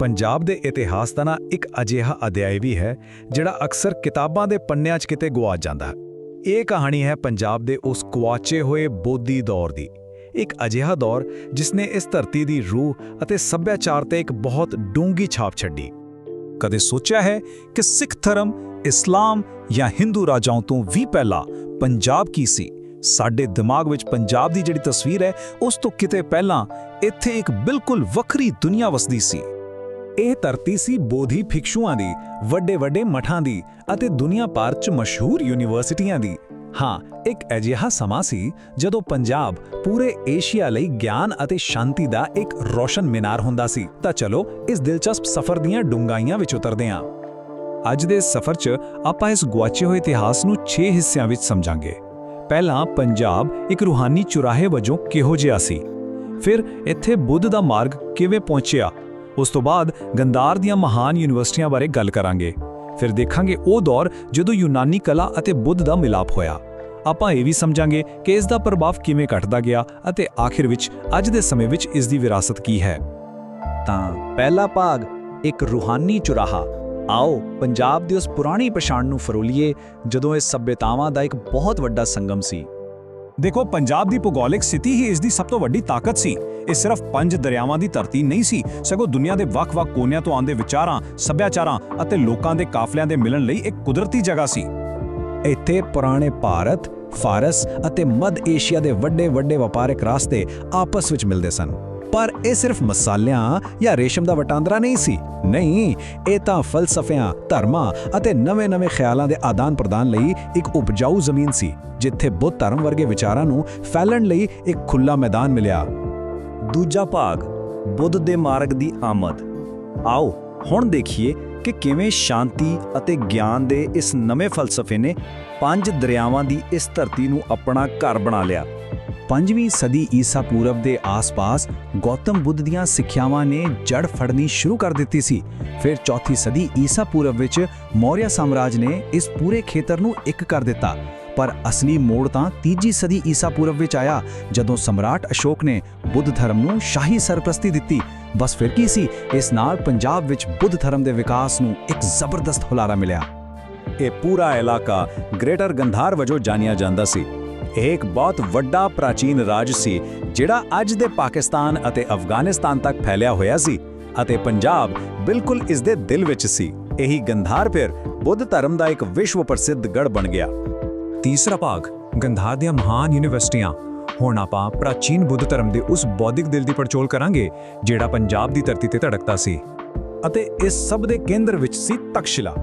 ਪੰਜਾਬ ਦੇ ਇਤਿਹਾਸ ਦਾ ਨਾ ਇੱਕ ਅਜਿਹਾ ਅਧਿਆਇ ਵੀ ਹੈ, ਜਿਹੜਾ ਅਕਸਰ ਕਿਤਾਬਾਂ ਦੇ ਪੰਨਿਆਂ 'ਚ ਕਿਤੇ ਗੁਆਚ ਜਾਂਦਾ। ਹੈ ਇਹ ਕਹਾਣੀ ਹੈ ਪੰਜਾਬ ਦੇ ਉਸ ਕੁਆਚੇ ਹੋਏ ਬੋਧੀ ਦੌਰ ਦੀ। ਇੱਕ ਅਜਿਹਾ ਦੌਰ ਜਿਸ ਨੇ ਇਸ ਧਰਤੀ ਦੀ ਰੂਹ ਅਤੇ ਸੱਭਿਆਚਾਰ ਤੇ ਇੱਕ ਬਹੁਤ ਡੂੰਗੀ ਛਾਪ ਛੱਡੀ। ਕਦੇ ਸੋਚਿਆ ਹੈ ਕਿ ਸਿੱਖ ਧਰਮ, ਇਸਲਾਮ ਜਾਂ ਹਿੰਦੂ ਰਾਜਾਵਾਂ ਤੋਂ ਵੀ ਪਹਿਲਾਂ ਪੰਜਾਬ ਕੀ ਸੀ? ਸਾਡੇ ਦਿਮਾਗ ਵਿੱਚ ਪੰਜਾਬ ਦੀ ਜਿਹੜੀ ਤਸਵੀਰ ਹੈ, ਉਸ ਤੋਂ ਕਿਤੇ ਪਹਿਲਾਂ ਇੱਥੇ ਇੱਕ ਬਿਲਕੁਲ ਵੱਖਰੀ ਦੁਨੀਆ ਵਸਦੀ ਸੀ। ਇਹ ਧਰਤੀ ਸੀ ਬੋਧੀ ਭਿਕਸ਼ੂਆਂ ਦੀ, ਵੱਡੇ ਵੱਡੇ ਮਠਾਂ ਦੀ ਅਤੇ ਦੁਨੀਆ ਭਰ 'ਚ ਮਸ਼ਹੂਰ ਯੂਨੀਵਰਸਿਟੀਆਂ ਦੀ। ਹਾਂ, ਇੱਕ ਅਜਿਹਾ ਸਮਾਂ ਸੀ ਜਦੋਂ ਪੰਜਾਬ ਪੂਰੇ ਏਸ਼ੀਆ ਲਈ ਗਿਆਨ ਅਤੇ ਸ਼ਾਂਤੀ ਦਾ ਇੱਕ ਰੋਸ਼ਨ ਮੀਨਾਰ ਹੁੰਦਾ ਸੀ। ਤਾਂ ਚਲੋ, ਇਸ ਦਿਲਚਸਪ ਸਫ਼ਰ ਦੀਆਂ ਡੂੰਘਾਈਆਂ ਵਿੱਚ ਉਤਰਦੇ ਹਾਂ। ਅੱਜ ਦੇ ਸਫ਼ਰ 'ਚ ਆਪਾਂ ਇਸ ਗੁਆਚੇ ਹੋਏ ਇਤਿਹਾਸ ਨੂੰ 6 ਹਿੱਸਿਆਂ ਵਿੱਚ ਸਮਝਾਂਗੇ। ਪਹਿਲਾਂ, ਪੰਜਾਬ ਇੱਕ ਰੂਹਾਨੀ ਚੁਰਾਹੇ ਵਜੋਂ ਕਿਹੋ ਜਿਹਾ ਸੀ? ਫਿਰ, ਇੱਥੇ ਬੁੱਧ ਦਾ ਮਾਰਗ ਕਿਵੇਂ ਪਹੁੰਚਿਆ? ਉਸ ਤੋਂ ਬਾਅਦ ਗੰਧਾਰ ਦੀਆਂ ਮਹਾਨ ਯੂਨੀਵਰਸਿਟੀਆਂ ਬਾਰੇ ਗੱਲ ਕਰਾਂਗੇ। ਫਿਰ ਦੇਖਾਂਗੇ ਉਹ ਦੌਰ ਜਦੋਂ ਯੂਨਾਨੀ ਕਲਾ ਅਤੇ ਬੁੱਧ ਦਾ ਮਿਲਾਪ ਹੋਇਆ। ਆਪਾਂ ਇਹ ਵੀ ਸਮਝਾਂਗੇ ਕਿ ਇਸ ਦਾ ਪ੍ਰਭਾਵ ਕਿਵੇਂ ਘਟਦਾ ਗਿਆ ਅਤੇ ਆਖਿਰ ਵਿੱਚ ਅੱਜ ਦੇ ਸਮੇਂ ਵਿੱਚ ਇਸ ਦੀ ਵਿਰਾਸਤ ਕੀ ਹੈ। ਤਾਂ ਪਹਿਲਾ ਭਾਗ, ਇੱਕ ਰੂਹਾਨੀ ਚੁਰਾਹਾ। ਆਓ ਪੰਜਾਬ ਦੀ ਉਸ ਪੁਰਾਣੀ ਪਛਾਣ ਨੂੰ ਫਰੋਲੀਏ, ਜਦੋਂ ਇਹ ਸਭਿਅਤਾਵਾਂ ਦਾ ਇੱਕ ਬਹੁਤ ਵੱਡਾ ਸੰਗਮ ਸੀ। ਦੇਖੋ, ਪੰਜਾਬ ਦੀ ਭੂਗੋਲਿਕ ਸਥਿਤੀ ਹੀ ਇਸ ਦੀ ਸਭ ਤੋਂ ਵੱਡੀ ਤਾਕਤ ਸੀ। ਇਹ ਸਿਰਫ ਪੰਜ ਦਰਿਆਵਾਂ ਦੀ ਧਰਤੀ ਨਹੀਂ ਸੀ, ਸਗੋਂ ਦੁਨੀਆ ਦੇ ਵੱਖ-ਵੱਖ ਕੋਨਿਆਂ ਤੋਂ ਆਉਂਦੇ ਵਿਚਾਰਾਂ, ਸੱਭਿਆਚਾਰਾਂ ਅਤੇ ਲੋਕਾਂ ਦੇ ਕਾਫਲਿਆਂ ਦੇ ਮਿਲਣ ਲਈ ਇੱਕ ਕੁਦਰਤੀ ਜਗ੍ਹਾ ਸੀ। ਇੱਥੇ ਪੁਰਾਣੇ ਭਾਰਤ, ਫਾਰਸ ਅਤੇ ਮੱਧ ਏਸ਼ੀਆ ਦੇ ਵੱਡੇ ਵੱਡੇ ਵਪਾਰਕ ਰਾਸਤੇ ਆਪਸ ਵਿੱਚ ਮਿਲਦੇ ਸਨ। ਪਰ ਇਹ ਸਿਰਫ ਮਸਾਲਿਆਂ ਜਾਂ ਰੇਸ਼ਮ ਦਾ ਵਟਾਂਦਰਾ ਨਹੀਂ ਸੀ। ਨਹੀਂ, ਇਹ ਤਾਂ ਫਲਸਫਿਆਂ, ਧਰਮਾਂ ਅਤੇ ਨਵੇਂ-ਨਵੇਂ ਖਿਆਲਾਂ ਦੇ ਆਦਾਨ-ਪ੍ਰਦਾਨ ਲਈ ਇੱਕ ਉਪਜਾਊ ਜ਼ਮੀਨ ਸੀ, ਜਿੱਥੇ ਬੁੱਧ ਧਰਮ ਵਰਗੇ ਵਿਚਾਰਾਂ ਨੂੰ ਫੈਲਣ ਲਈ ਇੱਕ ਖੁੱਲਾ ਮੈਦਾਨ ਮਿਲਿਆ। ਦੂਜਾ ਭਾਗ, ਬੁੱਧ ਦੇ ਮਾਰਗ ਦੀ ਆਮਦ। ਆਓ, ਹੁਣ ਦੇਖੀਏ ਕਿ ਕਿਵੇਂ ਸ਼ਾਂਤੀ ਅਤੇ ਗਿਆਨ ਦੇ ਇਸ ਨਵੇਂ ਫਲਸਫੇ ਨੇ ਪੰਜ ਦਰਿਆਵਾਂ ਦੀ ਇਸ ਧਰਤੀ ਨੂੰ ਆਪਣਾ ਘਰ ਬਣਾ ਲਿਆ। ਪੰਜਵੀਂ ਸਦੀ ਈਸਾ ਪੂਰਬ ਦੇ ਆਸ-ਪਾਸ ਗੌਤਮ ਬੁੱਧ ਦੀਆਂ ਸਿੱਖਿਆਵਾਂ ਨੇ ਜੜ ਫੜਨੀ ਸ਼ੁਰੂ ਕਰ ਦਿੱਤੀ ਸੀ। ਫਿਰ ਚੌਥੀ ਸਦੀ ਈਸਾ ਪੂਰਬ ਵਿੱਚ ਮੌਰਿਆ ਸਾਮਰਾਜ ਨੇ ਇਸ ਪੂਰੇ ਖੇਤਰ ਨੂੰ ਇੱਕ ਕਰ ਦਿੱਤਾ। ਪਰ ਅਸਲੀ ਮੋੜ ਤਾਂ ਤੀਜੀ ਸਦੀ ਈਸਾ ਪੂਰਵ ਵਿੱਚ ਆਇਆ, ਜਦੋਂ ਸਮਰਾਟ ਅਸ਼ੋਕ ਨੇ ਬੁੱਧ ਧਰਮ ਨੂੰ ਸ਼ਾਹੀ ਸਰਪ੍ਰਸਤੀ ਦਿੱਤੀ। ਬਸ ਫਿਰ ਕੀ ਸੀ, ਇਸ ਨਾਲ ਪੰਜਾਬ ਵਿੱਚ ਬੁੱਧ ਧਰਮ ਦੇ ਵਿਕਾਸ ਨੂੰ ਇੱਕ ਜ਼ਬਰਦਸਤ ਹੁਲਾਰਾ ਮਿਲਿਆ। ਇਹ ਪੂਰਾ ਇਲਾਕਾ ਗ੍ਰੇਟਰ ਗੰਧਾਰ ਵਜੋਂ ਜਾਣਿਆ ਜਾਂਦਾ ਸੀ। ਇਹ ਇੱਕ ਬਹੁਤ ਵੱਡਾ ਪ੍ਰਾਚੀਨ ਰਾਜ ਸੀ, ਜਿਹੜਾ ਅੱਜ ਦੇ ਪਾਕਿਸਤਾਨ ਅਤੇ ਅਫਗਾਨਿਸਤਾਨ ਤੱਕ ਫੈਲਿਆ ਹੋਇਆ ਸੀ ਅਤੇ ਪੰਜਾਬ ਬਿਲਕੁਲ ਇਸ ਦੇ ਦਿਲ ਵਿੱਚ ਸੀ। ਇਹੀ ਗੰਧਾਰ ਫਿਰ ਬੁੱਧ ਧਰਮ ਦਾ ਇੱਕ ਵਿਸ਼ਵ ਪ੍ਰਸਿੱਧ ਗੜ ਬਣ ਗਿਆ। ਤੀਸਰਾ ਭਾਗ, ਗੰਧਾਰ ਦੀਆਂ ਮਹਾਨ ਯੂਨੀਵਰਸਿਟੀਆਂ। ਹੁਣ ਆਪਾਂ ਪ੍ਰਾਚੀਨ ਬੁੱਧ ਧਰਮ ਦੇ ਉਸ ਬੌਧਿਕ ਦਿਲ ਦੀ ਪੜਚੋਲ ਕਰਾਂਗੇ, ਜਿਹੜਾ ਪੰਜਾਬ ਦੀ ਧਰਤੀ ਤੇ ਧੜਕਦਾ ਸੀ। ਅਤੇ ਇਸ ਸਭ ਦੇ ਕੇਂਦਰ ਵਿੱਚ ਸੀ ਤਕਸ਼ਿਲਾ।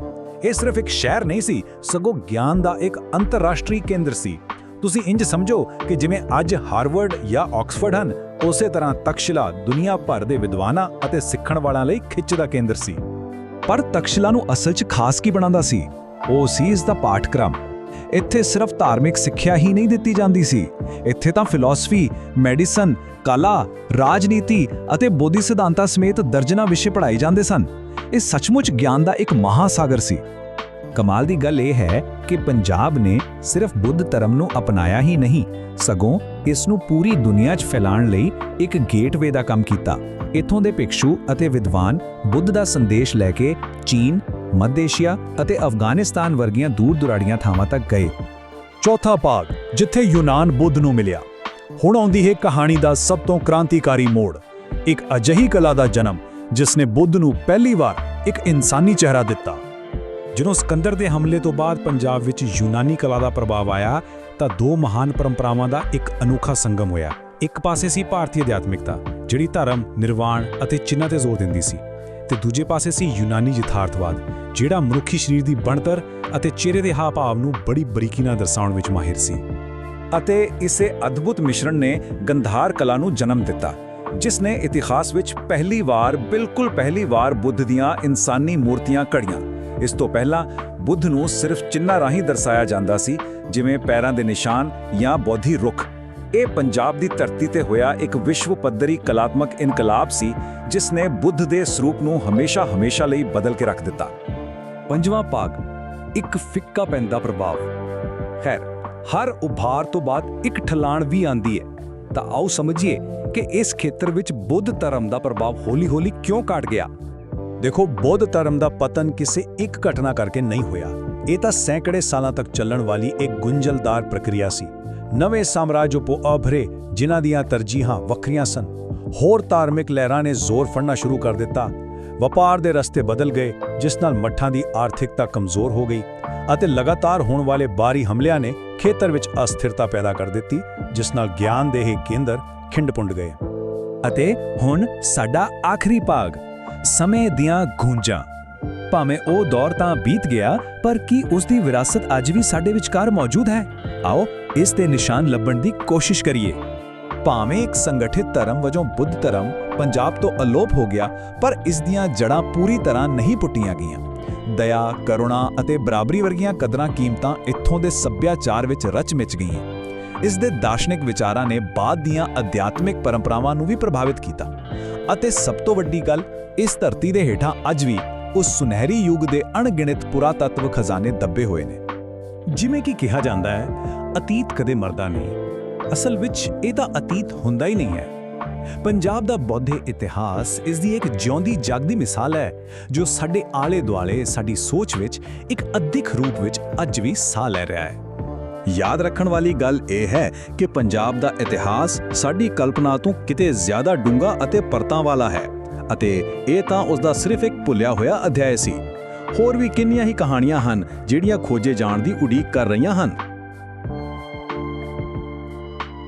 ਇਹ ਸਿਰਫ ਇੱਕ ਸ਼ਹਿਰ ਨਹੀਂ ਸੀ, ਸਗੋਂ ਗਿਆਨ ਦਾ ਇੱਕ ਅੰਤਰਰਾਸ਼ਟਰੀ ਕੇਂਦਰ ਸੀ। ਤੁਸੀਂ ਇੰਜ ਸਮਝੋ ਕਿ ਜਿਵੇਂ ਅੱਜ ਹਾਰਵਰਡ ਜਾਂ ਆਕਸਫੋਰਡ ਹਨ, ਉਸੇ ਤਰ੍ਹਾਂ ਤਕਸ਼ਿਲਾ ਦੁਨੀਆ ਭਰ ਦੇ ਵਿਦਵਾਨਾਂ ਅਤੇ ਸਿੱਖਣ ਵਾਲਿਆਂ ਲਈ ਖਿੱਚ ਦਾ ਕੇਂਦਰ ਸੀ। ਪਰ ਤਕਸ਼ਿਲਾ ਨੂੰ ਅਸਲ 'ਚ ਖਾਸ ਕੀ ਬਣਾਉਂਦਾ ਸੀ? ਉਹ ਸੀ ਇਸ ਦਾ ਪਾਠਕ੍ਰਮ। ਇੱਥੇ ਸਿਰਫ ਧਾਰਮਿਕ ਸਿੱਖਿਆ ਹੀ ਨਹੀਂ ਦਿੱਤੀ ਜਾਂਦੀ ਸੀ। ਇੱਥੇ ਤਾਂ ਫਿਲਾਸਫੀ ਮੈਡੀਸਨ ਕਲਾ, ਰਾਜਨੀਤੀ ਅਤੇ ਬੋਧੀ ਸਿਧਾਂਤਾਂ ਸਮੇਤ ਦਰਜਨਾ ਵਿਸ਼ੇ ਪੜ੍ਹਾਏ ਜਾਂਦੇ ਸਨ। ਇਹ ਸੱਚਮੁੱਚ ਗਿਆਨ ਦਾ ਇੱਕ ਮਹਾਸਾਗਰ ਸੀ। ਕਮਾਲ ਦੀ ਗੱਲ ਇਹ ਹੈ ਕਿ ਪੰਜਾਬ ਨੇ ਸਿਰਫ ਬੁੱਧ ਧਰਮ ਨੂੰ ਅਪਣਾਇਆ ਹੀ ਨਹੀਂ, ਸਗੋਂ ਇਸ ਨੂੰ ਪੂਰੀ ਦੁਨੀਆ 'ਚ ਫੈਲਾਉਣ ਲਈ ਇੱਕ ਗੇਟਵੇ ਦਾ ਕੰਮ ਕੀਤਾ। ਇੱਥੋਂ ਦੇ ਭਿਕਸ਼ੂ ਅਤੇ ਵਿਦਵਾਨ ਬੁੱਧ ਦਾ ਸੰਦੇਸ਼ ਲੈ ਕੇ ਚੀਨ ਮੱਧ ਏਸ਼ੀਆ ਅਤੇ ਅਫਗਾਨਿਸਤਾਨ ਵਰਗੀਆਂ ਦੂਰ ਦੁਰਾੜੀਆਂ ਥਾਵਾਂ ਤੱਕ ਗਏ। ਚੌਥਾ ਭਾਗ, ਜਿੱਥੇ ਯੂਨਾਨ ਬੁੱਧ ਨੂੰ ਮਿਲਿਆ। ਹੁਣ ਆਉਂਦੀ ਹੈ ਕਹਾਣੀ ਦਾ ਸਭ ਤੋਂ ਕ੍ਰਾਂਤੀਕਾਰੀ ਮੋੜ। ਇੱਕ ਅਜਿਹੀ ਕਲਾ ਦਾ ਜਨਮ ਜਿਸ ਨੇ ਬੁੱਧ ਨੂੰ ਪਹਿਲੀ ਵਾਰ ਇੱਕ ਇਨਸਾਨੀ ਚਿਹਰਾ ਦਿੱਤਾ। ਜਦੋਂ ਸਿਕੰਦਰ ਦੇ ਹਮਲੇ ਤੋਂ ਬਾਅਦ ਪੰਜਾਬ ਵਿੱਚ ਯੂਨਾਨੀ ਕਲਾ ਦਾ ਪ੍ਰਭਾਵ ਆਇਆ, ਤਾਂ ਦੋ ਮਹਾਨ ਪਰੰਪਰਾਵਾਂ ਦਾ ਇੱਕ ਅਨੋਖਾ ਸੰਗਮ ਹੋਇਆ। ਇੱਕ ਪਾਸੇ ਸੀ ਭਾਰਤੀ ਅਧਿਆਤਮਿਕਤਾ, ਜਿਹੜੀ ਧਰਮ, ਨਿਰਵਾਣ ਅਤੇ ਚਿੰਨ੍ਹਾਂ ਤੇ ਜ਼ੋਰ ਦਿੰਦੀ ਸੀ। ਤੇ ਦੂਜੇ ਪਾਸੇ ਸੀ ਯੂਨਾਨੀ ਯਥਾਰਥਵਾਦ, ਜਿਹੜਾ ਮਨੁੱਖੀ ਸਰੀਰ ਦੀ ਬਣਤਰ ਅਤੇ ਚਿਹਰੇ ਦੇ ਹਾਵ-ਭਾਵ ਨੂੰ ਬੜੀ ਬਰੀਕੀ ਨਾਲ ਦਰਸਾਉਣ ਵਿੱਚ ਮਾਹਿਰ ਸੀ। ਅਤੇ ਇਸੇ ਅਦਭੁਤ ਮਿਸ਼ਰਣ ਨੇ ਗੰਧਾਰ ਕਲਾ ਨੂੰ ਜਨਮ ਦਿੱਤਾ, ਜਿਸ ਨੇ ਇਤਿਹਾਸ ਵਿੱਚ ਪਹਿਲੀ ਵਾਰ, ਬਿਲਕੁਲ ਪਹਿਲੀ ਵਾਰ ਬੁੱਧ ਦੀਆਂ ਇਨਸਾਨੀ ਮੂਰਤੀਆਂ ਘੜੀਆਂ। ਇਸ ਤੋਂ ਪਹਿਲਾਂ ਬੁੱਧ ਨੂੰ ਸਿਰਫ ਚਿੰਨ੍ਹਾਂ ਰਾਹੀਂ ਦਰਸਾਇਆ ਜਾਂਦਾ ਸੀ, ਜਿਵੇਂ ਪੈਰਾਂ ਦੇ ਨਿਸ਼ਾਨ ਜਾਂ ਬੋਧੀ ਰੁੱਖ। ਇਹ ਪੰਜਾਬ ਦੀ ਧਰਤੀ ਤੇ ਹੋਇਆ ਇੱਕ ਵਿਸ਼ਵ ਪੱਧਰੀ ਕਲਾਤਮਕ ਇਨਕਲਾਬ ਸੀ ਜਿਸ ਨੇ ਬੁੱਧ ਦੇ ਸਰੂਪ ਨੂੰ ਹਮੇਸ਼ਾ-ਹਮੇਸ਼ਾ ਲਈ ਬਦਲ ਕੇ ਰੱਖ ਦਿੱਤਾ। ਪੰਜਵਾਂ ਭਾਗ, ਇੱਕ ਫਿੱਕਾ ਪੈਂਦਾ ਪ੍ਰਭਾਵ। ਖੈਰ, ਹਰ ਉਭਾਰ ਤੋਂ ਬਾਅਦ ਇੱਕ ਠਲਾਣ ਵੀ ਆਂਦੀ ਹੈ ਤਾਂ ਆਓ ਸਮਝੀਏ ਕਿ ਇਸ ਖੇਤਰ ਵਿੱਚ ਬੁੱਧ ਧਰਮ ਦਾ ਪ੍ਰਭਾਵ ਹੌਲੀ-ਹੌਲੀ ਕਿਉਂ ਘਟ ਗਿਆ? ਦੇਖੋ, ਬੁੱਧ ਧਰਮ ਦਾ ਪਤਨ ਕਿਸੇ ਇੱਕ ਘਟਨਾ ਕਰਕੇ ਨਹੀਂ ਹੋਇਆ। ਇਹ ਤਾਂ ਸੈਂਕੜੇ ਸਾਲਾਂ ਤੱਕ ਚੱਲਣ ਵਾਲੀ ਇੱਕ ਗੁੰਝਲਦਾਰ ਪ੍ਰਕਿਰਿਆ ਸੀ। ਨਵੇਂ ਸਾਮਰਾਜ ਉਪੋ ਉਭਰੇ ਜਿਨ੍ਹਾਂ ਦੀਆਂ ਤਰਜੀਹਾਂ ਵੱਖਰੀਆਂ ਸਨ। ਹੋਰ ਧਾਰਮਿਕ ਲਹਿਰਾਂ ਨੇ ਜ਼ੋਰ ਫੜਨਾ ਸ਼ੁਰੂ ਕਰ ਦਿੱਤਾ। ਵਪਾਰ ਦੇ ਰਸਤੇ ਬਦਲ ਗਏ, ਜਿਸ ਨਾਲ ਮੱਠਾਂ ਦੀ ਆਰਥਿਕਤਾ ਕਮਜ਼ੋਰ ਹੋ ਗਈ ਅਤੇ ਲਗਾਤਾਰ ਹੋਣ ਵਾਲੇ ਬਾਹਰੀ ਹਮਲਿਆਂ ਨੇ ਖੇਤਰ ਵਿੱਚ ਅਸਥਿਰਤਾ ਪੈਦਾ ਕਰ ਦਿੱਤੀ, ਜਿਸ ਨਾਲ ਗਿਆਨ ਦੇ ਇਹ ਕੇਂਦਰ ਖਿੰਡ-ਪੁੰਡ ਗਏ। ਅਤੇ ਹੁਣ ਸਾਡਾ ਆਖਰੀ ਭਾਗ, ਸਮੇਂ ਦੀਆਂ ਗੂੰਜਾਂ। ਭਾਵੇਂ ਉਹ ਦੌਰ ਤਾਂ ਬੀਤ ਗਿਆ, ਪਰ ਕੀ ਉਸ ਦੀ ਵਿਰਾਸਤ ਅੱਜ ਵੀ ਸਾਡੇ ਵਿਚਕਾਰ ਮੌਜੂਦ ਹੈ? ਆਓ ਇਸ ਦੇ ਨਿਸ਼ਾਨ ਲੱਭਣ ਦੀ ਕੋਸ਼ਿਸ਼ ਕਰੀਏ। ਭਾਵੇਂ ਇੱਕ ਸੰਗਠਿਤ ਧਰਮ ਵਜੋਂ ਬੁੱਧ ਧਰਮ ਪੰਜਾਬ ਤੋਂ ਅਲੋਪ ਹੋ ਗਿਆ, ਪਰ ਇਸ ਦੀਆਂ ਜੜ੍ਹਾਂ ਪੂਰੀ ਤਰ੍ਹਾਂ ਨਹੀਂ ਪੁੱਟੀਆਂ ਗਈਆਂ। ਦਇਆ, ਕਰੁਣਾ ਅਤੇ ਬਰਾਬਰੀ ਵਰਗੀਆਂ ਕਦਰਾਂ ਕੀਮਤਾਂ ਇੱਥੋਂ ਦੇ ਸੱਭਿਆਚਾਰ ਵਿੱਚ ਰਚ ਮਿਚ ਗਈਆਂ। ਇਸ ਦੇ ਦਾਰਸ਼ਨਿਕ ਵਿਚਾਰਾਂ ਨੇ ਬਾਅਦ ਦੀਆਂ ਅਧਿਆਤਮਿਕ ਪਰੰਪਰਾਵਾਂ ਨੂੰ ਵੀ ਪ੍ਰਭਾਵਿਤ ਕੀਤਾ। ਅਤੇ ਸਭ ਤੋਂ ਵੱਡੀ ਗੱਲ, ਇਸ ਧਰਤੀ ਦੇ ਹੇਠਾਂ ਅੱਜ ਵੀ ਉਸ ਸੁਨਹਿਰੀ ਯੁੱਗ ਦੇ ਅਣਗਿਣਤ ਪੁਰਾਤੱਤਵ ਖਜ਼ਾਨੇ ਦੱਬੇ ਹੋਏ ਨੇ। ਜਿਵੇਂ ਕਿ ਕਿਹਾ ਜਾਂਦਾ ਹੈ, ਅਤੀਤ ਕਦੇ ਮਰਦਾ ਨਹੀਂ। ਅਸਲ ਵਿੱਚ ਇਹ ਤਾਂ ਅਤੀਤ ਹੁੰਦਾ ਹੀ ਨਹੀਂ ਹੈ। ਪੰਜਾਬ ਦਾ ਬੌਧੇ ਇਤਿਹਾਸ ਇਸ ਦੀ ਇੱਕ ਜਿਉਂਦੀ ਜਾਗਦੀ ਮਿਸਾਲ ਹੈ, ਜੋ ਸਾਡੇ ਆਲੇ ਦੁਆਲੇ ਸਾਡੀ ਸੋਚ ਵਿੱਚ ਇੱਕ ਅਦਿੱਖ ਰੂਪ ਵਿੱਚ ਅੱਜ ਵੀ ਸਾਹ ਲੈ ਰਿਹਾ ਹੈ। ਯਾਦ ਰੱਖਣ ਵਾਲੀ ਗੱਲ ਇਹ ਹੈ ਕਿ ਪੰਜਾਬ ਦਾ ਇਤਿਹਾਸ ਸਾਡੀ ਕਲਪਨਾ ਤੋਂ ਕਿਤੇ ਜ਼ਿਆਦਾ ਡੂੰਘਾ ਅਤੇ ਪਰਤਾਂ ਵਾਲਾ ਹੈ, ਅਤੇ ਇਹ ਤਾਂ ਉਸ ਦਾ ਸਿਰਫ ਇੱਕ ਭੁੱਲਿਆ ਹੋਇਆ ਅਧਿਆਇ ਸੀ। ਹੋਰ ਵੀ ਕਿੰਨੀਆਂ ਹੀ ਕਹਾਣੀਆਂ ਹਨ ਜਿਹੜੀਆਂ ਖੋਜੇ ਜਾਣ ਦੀ ਉਡੀਕ ਕਰ ਰਹੀਆਂ ਹਨ।